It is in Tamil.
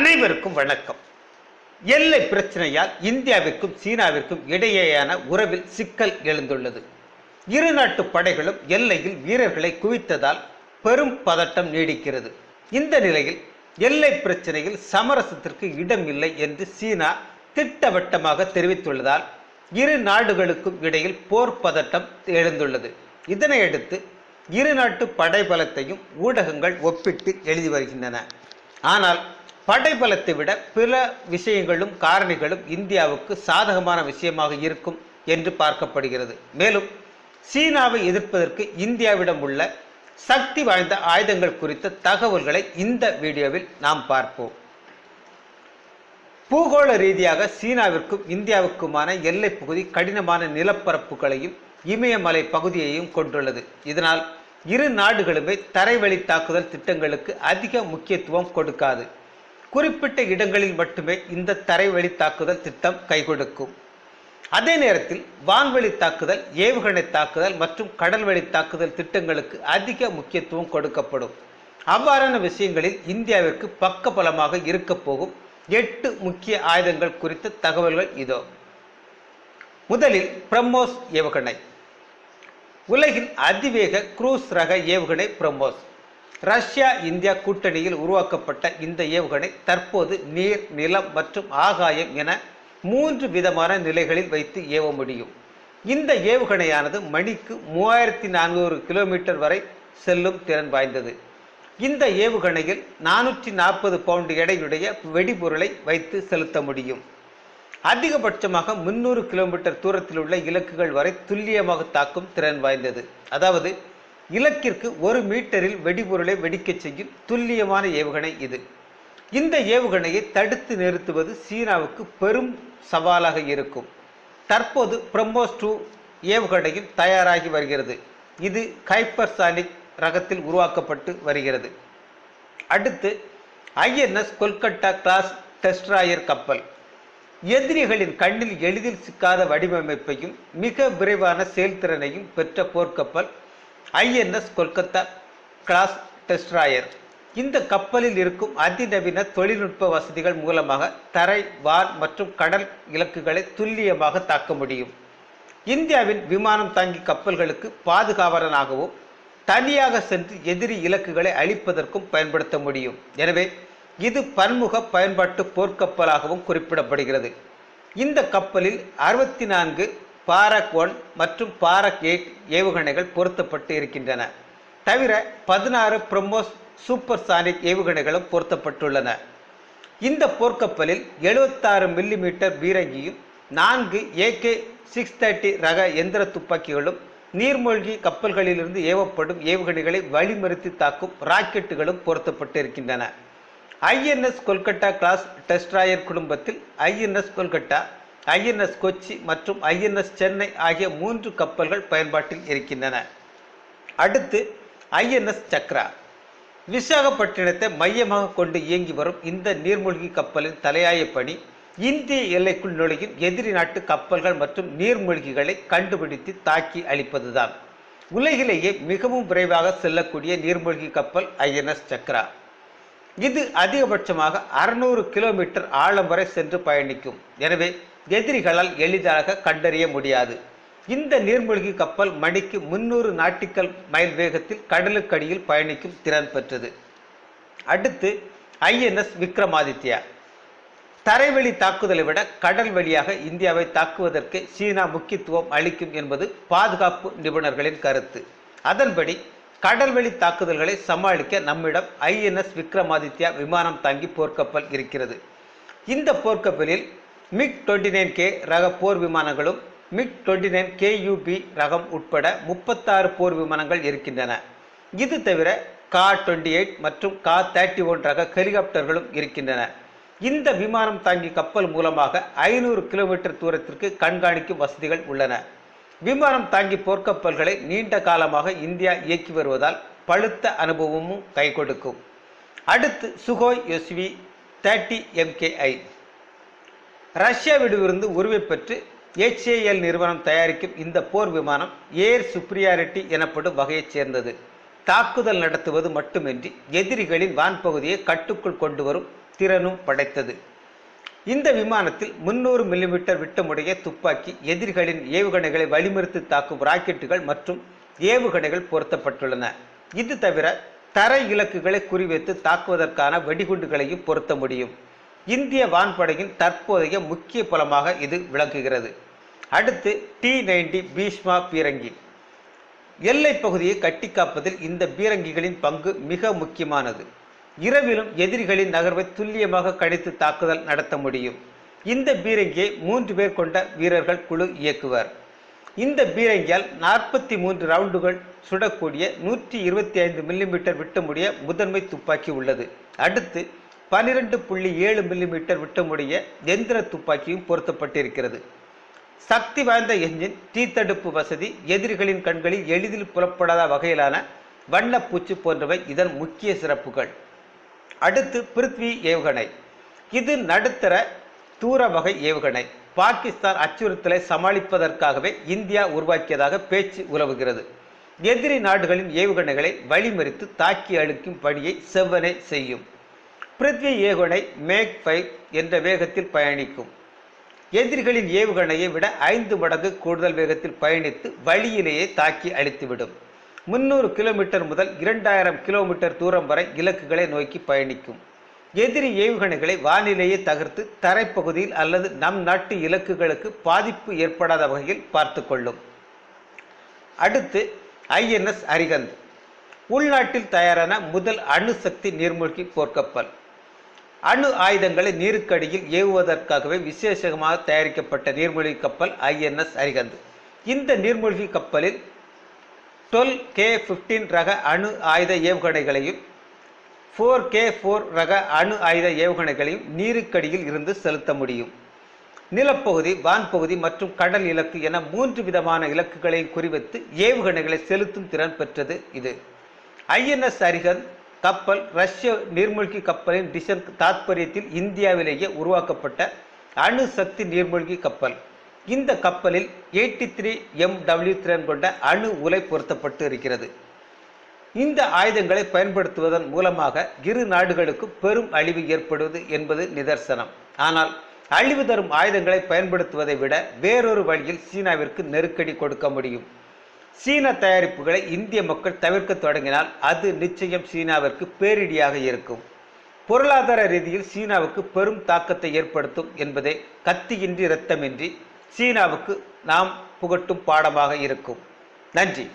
அனைவருக்கும் வணக்கம். எல்லை பிரச்சனையால் இந்தியாவிற்கும் சீனாவிற்கும் இடையேயான உறவில் சிக்கல் எழுந்துள்ளது. இரு நாட்டு படைகளும் எல்லையில் வீரர்களை குவித்ததால் பெரும் பதட்டம் நீடிக்கிறது. இந்த நிலையில் எல்லை பிரச்சனையில் சமரசத்திற்கு இடம் இல்லை என்று சீனா திட்டவட்டமாக தெரிவித்துள்ளதால் இரு நாடுகளுக்கும் இடையில் போர் பதட்டம் எழுந்துள்ளது. இதனையடுத்து இரு நாட்டு படைபலத்தையும் ஊடகங்கள் ஒப்பிட்டு எழுதி வருகின்றன. ஆனால் படைபலத்தை விட பிற விஷயங்களும் காரணிகளும் இந்தியாவுக்கு சாதகமான விஷயமாக இருக்கும் என்று பார்க்கப்படுகிறது. மேலும் சீனாவை எதிர்ப்பதற்கு இந்தியாவிடம் உள்ள சக்தி வாய்ந்த ஆயுதங்கள் குறித்த தகவல்களை இந்த வீடியோவில் நாம் பார்ப்போம். பூகோள ரீதியாக சீனாவிற்கும் இந்தியாவுக்குமான எல்லை பகுதி கடினமான நிலப்பரப்புகளையும் இமயமலை பகுதியையும் கொண்டுள்ளது. இதனால் இரு நாடுகளுமே தரைவழி தாக்குதல் திட்டங்களுக்கு அதிக முக்கியத்துவம் கொடுக்காது. குறிப்பிட்ட இடங்களில் மட்டுமே இந்த தரைவழி தாக்குதல் திட்டம் கைகொடுக்கும். அதே நேரத்தில் வான்வழி தாக்குதல் ஏவுகணை தாக்குதல் மற்றும் கடல்வழி தாக்குதல் திட்டங்களுக்கு அதிக முக்கியத்துவம் கொடுக்கப்படும். அவ்வாறான விஷயங்களில் இந்தியாவிற்கு பக்கபலமாக இருக்க போகும் எட்டு முக்கிய ஆயுதங்கள் குறித்த தகவல்கள் இதோ. முதலில் பிரம்மோஸ் ஏவுகணை. உலகின் அதிவேக குரூஸ் ரக ஏவுகணை பிரம்மோஸ். ரஷ்யா இந்தியா கூட்டணியில் உருவாக்கப்பட்ட இந்த ஏவுகணை தற்போது நீர் நிலம் மற்றும் ஆகாயம் என மூன்று விதமான நிலைகளில் வைத்து ஏவ முடியும். இந்த ஏவுகணையானது மணிக்கு மூவாயிரத்தி நானூறு கிலோமீட்டர் வரை செல்லும் திறன் வாய்ந்தது. இந்த ஏவுகணையில் நானூற்றி நாற்பது பவுண்டு எடையுடைய வெடிபொருளை வைத்து செலுத்த முடியும். அதிகபட்சமாக முன்னூறு கிலோமீட்டர் தூரத்தில் உள்ள இலக்குகள் வரை துல்லியமாக தாக்கும் திறன் வாய்ந்தது. அதாவது இலக்கிற்கு ஒரு மீட்டரில் வெடிபொருளை வெடிக்கச் செய்யும் துல்லியமான ஏவுகணை இது. இந்த ஏவுகணையை தடுத்து நிறுத்துவது சீனாவுக்கு பெரும் சவாலாக இருக்கும். தற்போது பிரம்மோஸ் டூ ஏவுகணையும் தயாராகி வருகிறது. இது ஹைப்பர்சானிக் ரகத்தில் உருவாக்கப்பட்டு வருகிறது. அடுத்து ஐஎன்எஸ் கொல்கட்டா கிளாஸ் டெஸ்ட்ராயர் கப்பல். எதிரிகளின் கண்ணில் எளிதில் சிக்காத வடிவமைப்பையும் மிக விரைவான செயல்திறனையும் பெற்ற போர்க்கப்பல் ஐஎன்எஸ் கொல்கத்தா கிளாஸ் டெஸ்ட்ராயர் இந்த கப்பலில் இருக்கும் அதிநவீன தொழில்நுட்ப வசதிகள் மூலமாக தரை வான் மற்றும் கடல் இலக்குகளை துல்லியமாக தாக்க முடியும். இந்தியாவின் விமானம் தாங்கி கப்பல்களுக்கு பாதுகாவலனாகவும் தனியாக சென்று எதிரி இலக்குகளை அழிப்பதற்கும் பயன்படுத்த முடியும். எனவே இது பன்முக பயன்பாட்டு போர்க்கப்பலாகவும் குறிப்பிடப்படுகிறது. இந்த கப்பலில் அறுபத்தி நான்கு பாரக் ஒன் மற்றும் பாரக் எயிட் ஏவுகணைகள் பொருத்தப்பட்டு இருக்கின்றன. தவிர பதினாறு பிரம்மோஸ் சூப்பர் சானிக் ஏவுகணைகளும் பொருத்தப்பட்டுள்ளன. இந்த போர்க்கப்பலில் எழுபத்தாறு மில்லிமீட்டர் பீரங்கியும் நான்கு ஏகே சிக்ஸ் தேர்ட்டி ரக எந்திர துப்பாக்கிகளும் நீர்மூழ்கி கப்பல்களிலிருந்து ஏவப்படும் ஏவுகணைகளை வழிமறித்து தாக்கும் ராக்கெட்டுகளும் பொருத்தப்பட்டு இருக்கின்றன. ஐஎன்எஸ் கொல்கட்டா கிளாஸ் டெஸ்ட்ராயர் குடும்பத்தில் ஐஎன்எஸ் கொல்கட்டா ஐஎன்எஸ் கொச்சி மற்றும் ஐஎன்எஸ் சென்னை ஆகிய மூன்று கப்பல்கள் பயன்பாட்டில் இருக்கின்றன. அடுத்து ஐஎன்எஸ் சக்ரா. விசாகப்பட்டினத்தை மையமாக கொண்டு இயங்கி வரும் இந்த நீர்மூழ்கி கப்பலின் தலையாய பணி இந்திய எல்லைக்குள் நுழையும் எதிரி நாட்டு கப்பல்கள் மற்றும் நீர்மூழ்கிகளை கண்டுபிடித்து தாக்கி அளிப்பதுதான். உலகிலேயே மிகவும் விரைவாக செல்லக்கூடிய நீர்மூழ்கி கப்பல் ஐஎன்எஸ் சக்ரா. இது அதிகபட்சமாக அறுநூறு கிலோமீட்டர் ஆழம் வரை சென்று பயணிக்கும். எனவே எதிரிகளால் எளிதாக கண்டறிய முடியாது. இந்த நீர்மூழ்கி கப்பல் மணிக்கு முன்னூறு நாட்டிக்கல் மைல் வேகத்தில் கடலுக்கடியில் பயணிக்கும் திறன் பெற்றது. அடுத்து ஐஎன்எஸ் விக்ரமாதித்யா. தரைவெளி தாக்குதலை விட கடல் வழியாக இந்தியாவை தாக்குவதற்கு சீனா முக்கியத்துவம் அளிக்கும் என்பது பாதுகாப்பு நிபுணர்களின் கருத்து. அதன்படி கடல்வெளி தாக்குதல்களை சமாளிக்க நம்மிடம் ஐஎன்எஸ் விக்ரமாதித்யா விமானம் தாங்கி போர்க்கப்பல் இருக்கிறது. இந்த போர்க்கப்பலில் மிக் டுவெண்ட்டி நைன் கே ரக போர் விமானங்களும் மிக் டுவெண்ட்டி நைன் கேயூபி ரகம் உட்பட முப்பத்தாறு போர் விமானங்கள் இருக்கின்றன. இது தவிர கா டுவெண்ட்டி எயிட் மற்றும் கா தேர்ட்டி ஒன் ரக ஹெலிகாப்டர்களும் இருக்கின்றன. இந்த விமானம் தாங்கி கப்பல் மூலமாக ஐநூறு கிலோமீட்டர் தூரத்திற்கு கண்காணிக்கும் வசதிகள் உள்ளன. விமானம் தாங்கி போர்க்கப்பல்களை நீண்ட காலமாக இந்தியா இயக்கி வருவதால் பழுத்த அனுபவமும் கை கொடுக்கும் அடுத்து சுகோய் எஸ்வி தேர்ட்டி எம்கேஐ ரஷ்யாவிடமிருந்து உரிமை பெற்று HAL நிறுவனம் தயாரிக்கும் இந்த போர் விமானம் ஏர் சுப்ரியாரிட்டி எனப்படும் வகையைச் சேர்ந்தது. தாக்குதல் நடத்துவது மட்டுமின்றி எதிரிகளின் வான்பகுதியை கட்டுக்குள் கொண்டு வரும் திறனும் படைத்தது. இந்த விமானத்தில் முன்னூறு மில்லிமீட்டர் விட்டமுடைய துப்பாக்கி எதிரிகளின் ஏவுகணைகளை வழிமறித்து தாக்கும் ராக்கெட்டுகள் மற்றும் ஏவுகணைகள் பொருத்தப்பட்டுள்ளன. இது தவிர தரை இலக்குகளை குறிவைத்து தாக்குவதற்கான வெடிகுண்டுகளையும் பொருத்த முடியும். இந்திய வான்படையின் தற்போதைய முக்கிய புலமாக இது விளங்குகிறது அடுத்து டி நைன்டி பீஷ்மா பீரங்கி. எல்லை பகுதியை கட்டி காப்பதில் இந்த பீரங்கிகளின் பங்கு மிக முக்கியமானது. இரவிலும் எதிரிகளின் நகர்வை துல்லியமாக கணித்து தாக்குதல் நடத்த முடியும். இந்த பீரங்கியை மூன்று பேர் கொண்ட வீரர்கள் குழு இயக்குவர். இந்த பீரங்கியால் நாற்பத்தி மூன்று ரவுண்டுகள் சுடக்கூடிய நூற்றி இருபத்தி ஐந்து மில்லிமீட்டர் விட்டமுடைய முதன்மை துப்பாக்கி உள்ளது. அடுத்து பனிரெண்டு புள்ளி ஏழு மில்லிமீட்டர் விட்டமுடைய எந்திர துப்பாக்கியும் பொருத்தப்பட்டிருக்கிறது. சக்தி வாய்ந்த என்ஜின் தீத்தடுப்பு வசதி எதிரிகளின் கண்களில் எளிதில் புலப்படாத வகையிலான வண்ணப்பூச்சு போன்றவை இதன் முக்கிய சிறப்புகள். அடுத்து பிருத்வி ஏவுகணை. இது நடுத்தர தூர வகை ஏவுகணை. பாகிஸ்தான் அச்சுறுத்தலை சமாளிப்பதற்காகவே இந்தியா உருவாக்கியதாக பேச்சு உலவுகிறது. எதிரி நாடுகளின் ஏவுகணைகளை வழிமறித்து தாக்கி அழிக்கும் பணியை செவ்வனை செய்யும். பிருத்வி ஏவுகணை மேக் ஃபைவ் என்ற வேகத்தில் பயணிக்கும். எதிரிகளின் ஏவுகணையை விட ஐந்து மடங்கு கூடுதல் வேகத்தில் பயணித்து வழியிலேயே தாக்கி அழித்துவிடும். முன்னூறு கிலோமீட்டர் முதல் இரண்டாயிரம் கிலோமீட்டர் தூரம் வரை இலக்குகளை நோக்கி பயணிக்கும். எதிரி ஏவுகணைகளை வானிலேயே தகர்த்து தரைப்பகுதியில் அல்லது நம் நாட்டு இலக்குகளுக்கு பாதிப்பு ஏற்படாத வகையில் பார்த்து கொள்ளும். அடுத்து ஐஎன்எஸ் அரிகந்த். உள்நாட்டில் தயாரான முதல் அணுசக்தி நீர்மூழ்கி போர்க்கப்பல். அணு ஆயுதங்களை நீருக்கடியில் ஏவுவதற்காகவே விசேஷமாக தயாரிக்கப்பட்ட நீர்மூழ்கி கப்பல் ஐஎன்எஸ் அரிகந்த் இந்த நீர்மூழ்கி கப்பலில் டுவெல் கே ஃபிஃப்டீன் ரக அணு ஆயுத ஏவுகணைகளையும் ஃபோர் கே ஃபோர் ரக அணு ஆயுத ஏவுகணைகளையும் நீருக்கடியில் இருந்து செலுத்த முடியும். நிலப்பகுதி வான்பகுதி மற்றும் கடல் இலக்கு என மூன்று விதமான இலக்குகளை குறிவைத்து ஏவுகணைகளை செலுத்தும் திறன் பெற்றது இது. ஐஎன்எஸ் அரிகந்த் கப்பல் ரஷ்ய நீர்மூழ்கி கப்பலின் டிசன் தாத்பரியத்தில் இந்தியாவிலேயே உருவாக்கப்பட்ட அணு சக்தி நீர்மூழ்கி கப்பல். இந்த கப்பலில் எயிட்டி த்ரீ எம் டபிள்யூ திறன் கொண்ட அணு உலை பொருத்தப்பட்டு இருக்கிறது. இந்த ஆயுதங்களை பயன்படுத்துவதன் மூலமாக இரு நாடுகளுக்கும் பெரும் அழிவு ஏற்படுவது என்பது நிதர்சனம். ஆனால் அழிவு தரும் ஆயுதங்களை பயன்படுத்துவதை விட வேறொரு வழியில் சீனாவிற்கு நெருக்கடி கொடுக்க முடியும். சீன தயாரிப்புகளை இந்திய மக்கள் தவிர்க்க தொடங்கினால் அது நிச்சயம் சீனாவிற்கு பேரிடியாக இருக்கும். பொருளாதார ரீதியில் சீனாவுக்கு பெரும் தாக்கத்தை ஏற்படுத்தும் என்பதே கத்தியின்றி இரத்தமின்றி சீனாவுக்கு நாம் புகட்டும் பாடமாக இருக்கும். நன்றி.